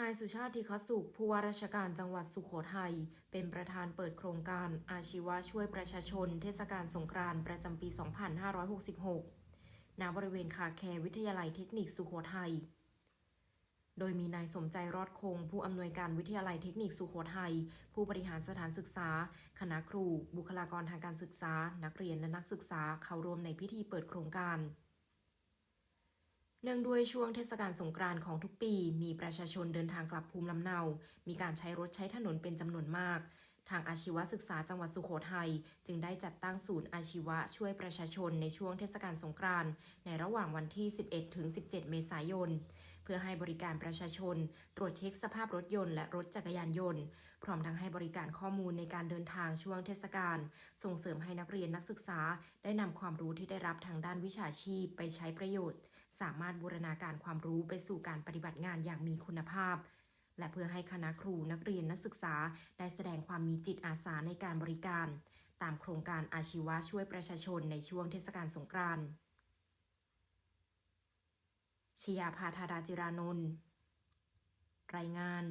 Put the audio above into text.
นายสุชาติธีคสุขผู้ว่าราชการจังหวัดสุโขทัย เป็นประธานเปิดโครงการอาชีวะช่วยประชาชน เทศกาลสงกรานต์ประจำปี 2566 ณ บริเวณคาแคร์วิทยาลัยเทคนิคสุโขทัย โดยมีนายสมใจรอดคง ผู้อำนวยการวิทยาลัยเทคนิคสุโขทัย ผู้บริหารสถานศึกษา คณะครู บุคลากรทางการศึกษา นักเรียนและนักศึกษาเข้าร่วมในพิธีเปิดโครงการ เนื่องด้วยช่วงเทศกาลสงกรานต์ของทุกปี มีประชาชนเดินทางกลับภูมิลำเนา มีการใช้รถใช้ถนนเป็นจำนวนมาก ทางอาชีวศึกษาจังหวัดสุโขทัยจึงได้จัดตั้งศูนย์อาชีวะช่วยประชาชนในช่วงเทศกาลสงกรานต์ในระหว่างวันที่ 11 ถึง 17 เมษายน เพื่อให้บริการประชาชน ตรวจเช็คสภาพรถยนต์และรถจักรยานยนต์ พร้อมทั้งให้บริการข้อมูลในการเดินทางช่วงเทศกาลส่งเสริมให้นักเรียนนักศึกษา ได้นำความรู้ที่ได้รับทางด้านวิชาชีพไปใช้ประโยชน์ สามารถบูรณาการความรู้ไปสู่การปฏิบัติงานอย่างมีคุณภาพ และเพื่อให้คณะครูนักเรียนนักศึกษา ได้แสดงความมีจิตอาสาในการบริการ ตามโครงการอาชีวะช่วยประชาชนในช่วงเทศกาลสงกรานต์ชยาพาธาราจิรานนท์รายงาน